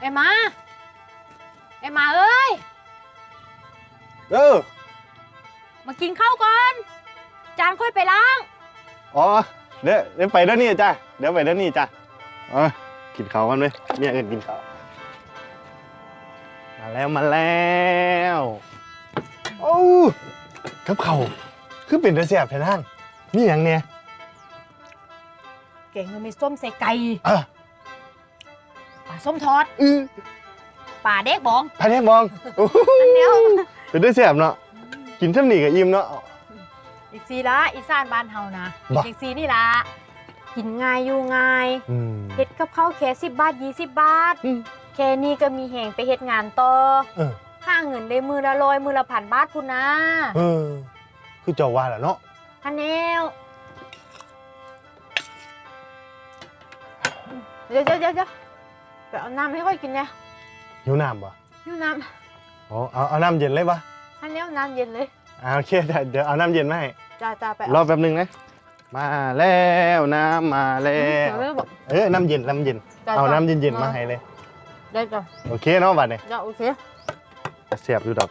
เอ็มมา เอ็มมาเอ้ย เออ มากินข้าวก่อน จานค่อยไปล้าง อ๋อ เดี๋ยวเดี๋ยวไปเด้านนี่จ้ะ เดี๋ยวไปเด้านนี่จ้ะอ๋อกินข้าวกันไหมเมียเอินกินข้าว มาแล้วมาแล้วโอ้กับเขาวคือเป็นตะเสียบแทนห้างนี่อย่างเนี่ยเก่งมันมีส้มใส่ไก่ เออ ปลาส้มทอดอือปลาเด็กบองพายแทงมองโอ้โหอันเดียวเป็นตะเสียบเนาะกินช่ำหนีกับอิ่มเนาะ อีกสีละอีสานบ้านเฮานะบ่ อีกสีนี่ละกินง่ายอยู่ง่ายอืมเฮ็ดกับข้าวแค่สิบบาทยี่สิบบาท อืม แค่นี้ก็มีแหงไปเฮ็ดงานต่อเออค่าเงินได้มือละร้อยมือละพันบาทพุ่นนะเออคือเจ้าว่าแหละเนาะฮันแนวเดี๋ยวเดี๋ยวเดี๋ยวเดี๋ยว ไปเอาน้ำให้ค่อยกินเนี่ยหิวน้ำปะหิวน้อ๋อเอาเอาน้ำเย็นเลยปะำฮันแนวน้ำเย็นเลยอ่าโอเคได้เดี๋ยวเอาน้ำเย็นมาให้จ้าจ้าไปรอแป๊บนึงนะมาแล้วน้ำมาแล้เดี๋ยววเรื่องบอกเออน้ำเย็นน้ำเย็นจ้าเอาจ้น้ำเย็นๆมาให้เลยได้จ้ะโอเคเนาะบัดเนี่ยจ้าโอเคเสียบอยู่ดอก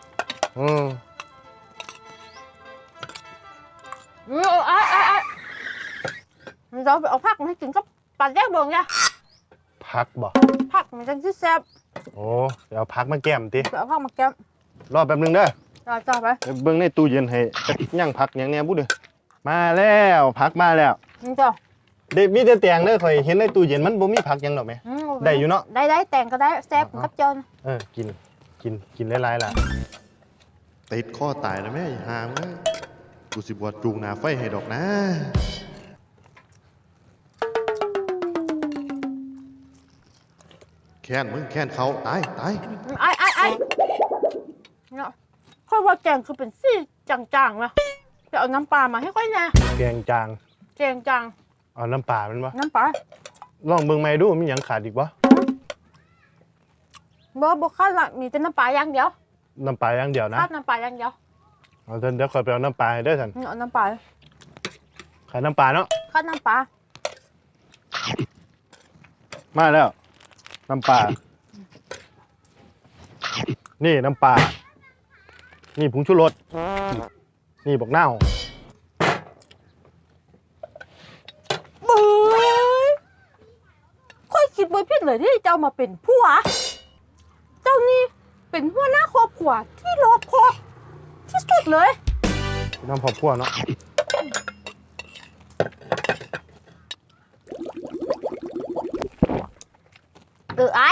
อืมอืมเอาไอ้ไอ้ไอ้เราไปเอาผักมาให้กินกับปลาแดกบองจ้ะ พักบ่ผักมันจะที่แซ่บโอ้เดี๋ยวเอาพักมาแก้มติไปเอาผักมาแก้มรอแป๊บนึงเด้อจ้าจ้าไปเดี๋ยวเบิ่งในตู้เย็นให้จักย่างพักอย่างเนี้ยบุ้เด้อมาแล้วพักมาแล้วนี่จ้ะเด็มีแต่แตงเด้อข่อยเห็นในตู้เย็นมันบ่มีผักหยังดอกแหมอืมโคได้อยู่เนาะได้ได้แต่งก็ได้แซ่บอ๋อกับเจนเออกินกินกินหลายๆล่ะติดข้อตายนะแม่ไอ้หามเอ้ยกูสิบวชจูงหนาไฟให้ดอกนะ ค้นมึงแค้นเขาตายตายไอ้ไอ้ไอ้เนาะค่อยว่าแกงคือเป็นสีจางๆนะจะเอาน้ำปลามาให้ค่อยนะแกงจางแกงจางเอาน้ำปลามันบ่น้ำปลาลองเบิ่งใหม่ดูมีหยังขาดอีกบ่บ่บ่คาดละมีแต่น้ำปลาอย่างเดียวน้ำปลาอย่างเดียวนะคาดน้ำปลาอย่างเดียวเอาเดี๋ยวเดี๋ยวข่อยไปเอาน้ำปลาให้เด้อท่านเอาน้ำปลาขายน้ำปลาเนาะคาดน้ำปลามาแล้ว น้ำปลา นี่น้ำปลา นี่ผงชูรส นี่บอกเน่าวเบ้ยค่อยคิดบ่ผิดเลยที่เจ้ามาเป็นผัว เจ้านี่เป็นหัวหน้าครอบครัวที่รอบคอบที่สุดเลย น้ำพอพัวเนาะ เออไอ้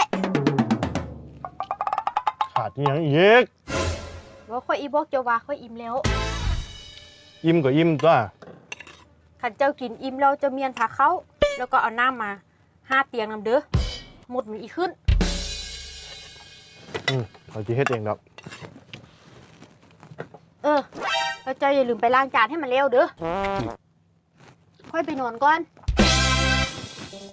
ขาดอหยังอีกว่าค่อยอีบอกเจ้าว่าค่อยอิ่มแล้วอิ่มก็อิ่มตัวขันเจ้ากินอิ่มแล้วจะเมียนพาเข้าแล้วก็เอาน้ำมาห้าเตียงน้ำเด้อหมดมันอีกขึ้น อืมเขาจะเฮ็ดเองดอกเออ แล้วเจ้าอย่าลืมไปล้างจานให้มันเร็วเด้อค่อยไปนอนก่อน